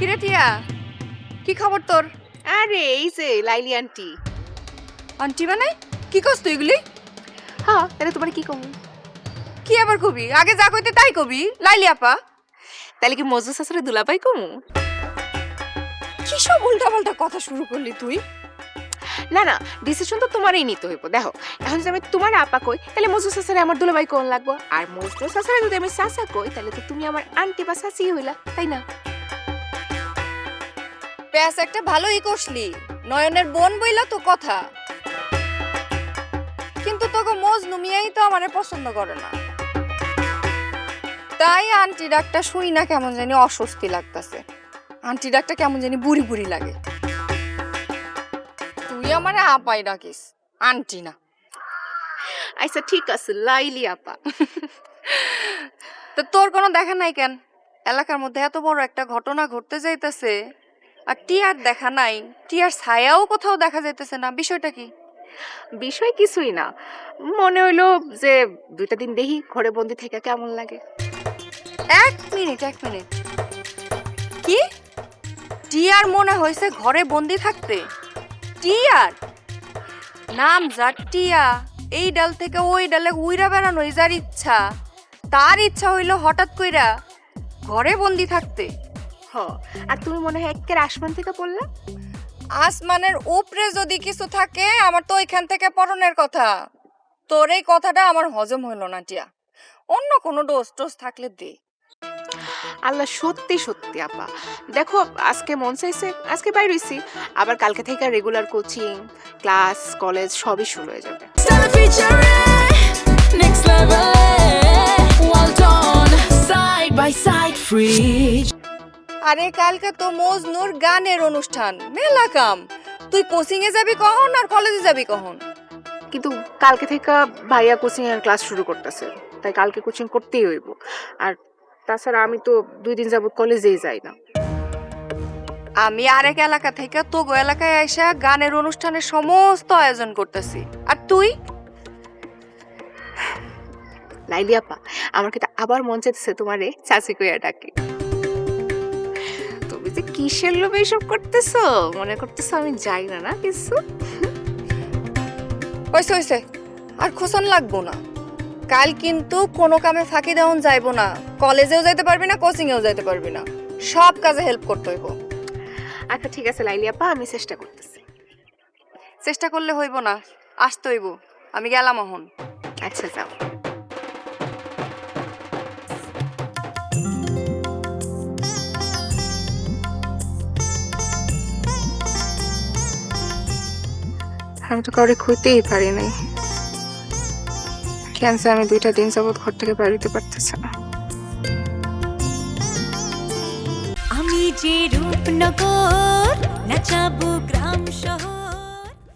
টিয়া? কি খবর তোর? আরে এই যে লাইলি আন্টি। আন্টি মানে? কি করছ তুই এগুলি? হ্যাঁ তাহলে তোমার কি কম কি আবার কবি? আগে যা কইতে তাই কবি। লাইলি আপা। তাহলে কি মজু শাশুড়ি দুলাভাই কমু? কি সব উল্টা পাল্টা কথা শুরু করলি তুই? না না ডিসিশন তো তোমারই নিতে হইব। দেখো এখন যদি আমি তোমার আপা কই তাহলে মজু শাশুড়ি আমার দুলাভাই কোন লাগবো। আর মজু শাশুড়ি যদি আমি শাসা কই তাহলে তো তুমি আমার আন্টি বা শাসি হইলা তাই না? প্যাস একটা ভালোই করসলি নয়নের বোন বইলা তো কথা। কিন্তু তোকে মজনু মিয়াই তো আমারে পছন্দ করে না। তাই আন্টি ডাকটা শুই না কেমন জানি অস্বস্তি লাগতাছে। আন্টি ডাকটা কেমন জানি বুড়ি বুড়ি লাগে। তুই আমারে আপাই ডাকিস আন্টি না। আচ্ছা ঠিক আছে লাইলি আপা। তো তোর কোনো দেখা নাই কেন? এলাকার মধ্যে এত বড় একটা ঘটনা ঘটতে যাইতেছে। আর টিয়ার দেখা নাই। টিয়ার ছায়াও কোথাও দেখা যাইতেছে না। বিষয়টা কি? বিষয় কিছুই না। মনে হইল যে দুইটা দিন দেখি ঘরে বন্দি থেকে কেমন লাগে। এক মিনিট এক মিনিট। কি? টিয়ার মনে হয়েছে ঘরে বন্দি থাকতে। টিয়ার? নাম যার টিয়া। এই ডাল থেকে ওই ডালে উইরা বেড়ানো যার ইচ্ছা। তার ইচ্ছা হইল হঠাৎ কইরা ঘরে বন্দি থাকতে। হ। আর তুমি মনে হয় একের আসমান থেকে পড়লা? আসমানের উপরে যদি কিছু থাকে আমার তো ওইখান থেকে পরনের কথা। তোর এই কথাটা আমার হজম হইল না টিয়া। অন্য কোনো ডোজ টোজ থাকলে দে। আল্লাহ সত্যি সত্যি আপা। দেখো আজকে মন চাইছে আজকে বাইরে হইছি। আবার কালকে থেকে রেগুলার কোচিং ক্লাস কলেজ সবই শুরু হয়ে যাবে। Next level. Well done, side by side, free. আরে কালকে তো মজনুর গানের অনুষ্ঠান। মেলা কাম। তুই কোচিং এ যাবি কখন আর কলেজে যাবি কখন? কিন্তু কালকে থেকে ভাইয়া কোচিং এর ক্লাস শুরু করতেছে তাই কালকে কোচিং করতেই হইব। আর তাছাড়া আমি তো দুই দিন যাবত কলেজেই যাই না। আমি আরেক এলাকা থেকে তোগো এলাকায় আইসা গানের অনুষ্ঠানের সমস্ত আয়োজন করতেছি। আর তুই? লাইলি আপা আমার কিন্তু আবার মন চাইতেছে তোমারে চাচি কইয়া ডাকে। কিসের লোভে এসব করতেছো? মনে করতেছো আমি যাই না না কিছু? হইছে হইছে। আর খোসন লাগবো না। কাল কিন্তু কোনো কামে ফাঁকি দেওয়ান যাইবো না। কলেজেও যাইতে পারবি না কোচিংয়েও যাইতে পারবি না। সব কাজে হেল্প করতে হইব। আচ্ছা ঠিক আছে লাইলি আপা আমি চেষ্টা করতেছি। চেষ্টা করলে হইব না। আসতে হইব। আমি গেলাম এখন। আচ্ছা যাও। আমি তো কাউরে খুঁজতেই পারি নাই। ক্যান্সার আমি দুইটা দিন যাবত ঘর থেকে বাড়িতে পারতেছে না। আমি যে রূপনগর, নাচাবো গ্রাম শহর।